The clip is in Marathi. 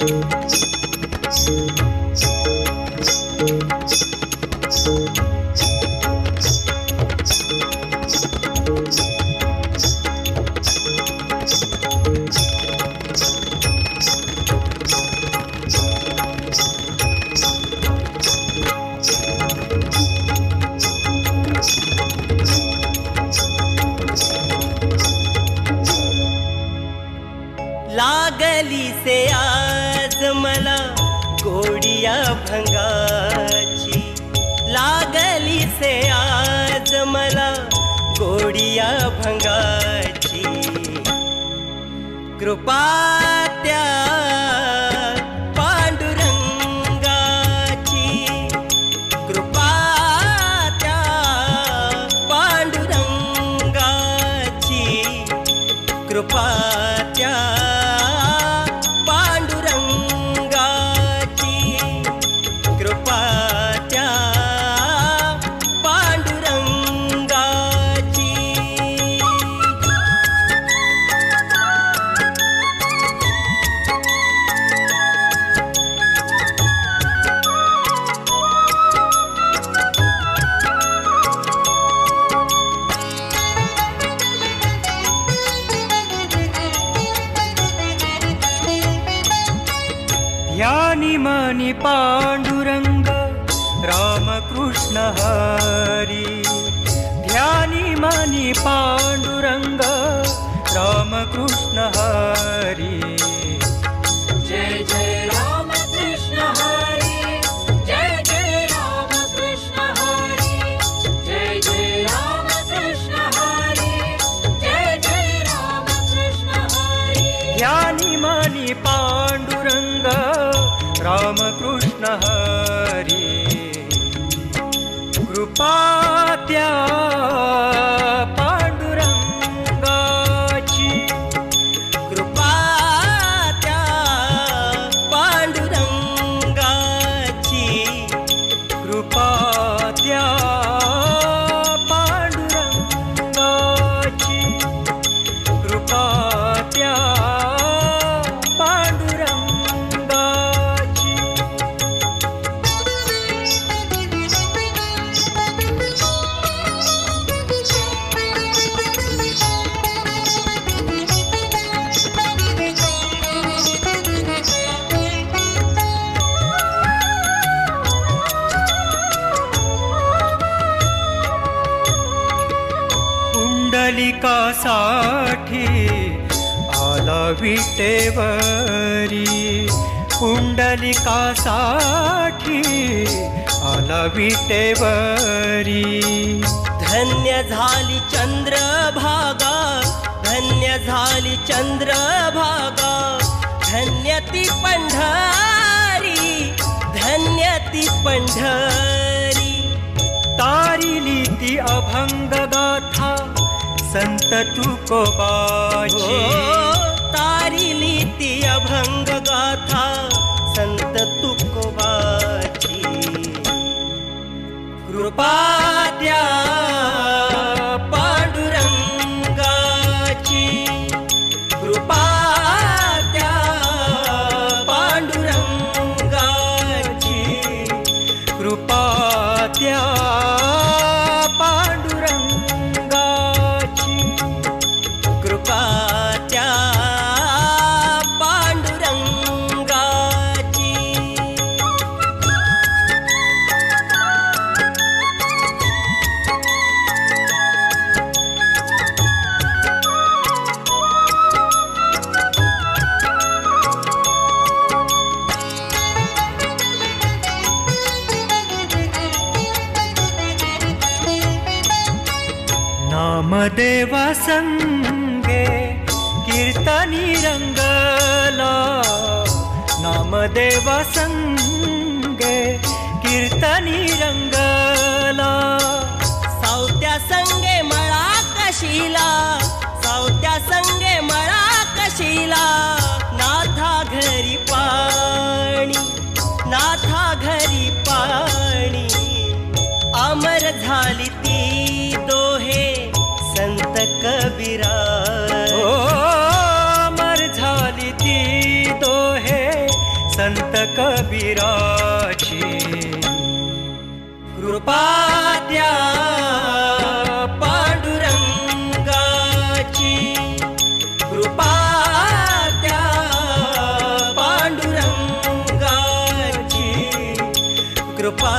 लागली भंगाची लागली से आज मला गोडिया भंगाची. कृपा ध्यानि मणिपाण्डुरङ्ग रामकृष्ण हरि। ध्यानि मणि पाण्डुरङ्ग रामकृष्ण हरि। जय जय कृष्ण हरी कृपा त्या पुंडलिकासाठी आला विटेवरी. पुंडलिकासाठी आला विटेवरी. धन्य झाली चंद्रभागा धन्य झाली चंद्रभागा. धन्य ती पंढरी धन्य ती पंढरी. तारिली ती अभंग गाथा संत तुकोबाची हो तारिली ती अभंग गाथा संत तुकोबाची कृपा देवा संगे कीर्तनी रंगला. नामदेवा संगे कीर्तनी रंगला. सावत्या संगे मळा कशीला सावत्या संगे संत कबीराची. कृपा द्या पांडुरंगाची. कृपा द्या पांडुरंगाची. कृपा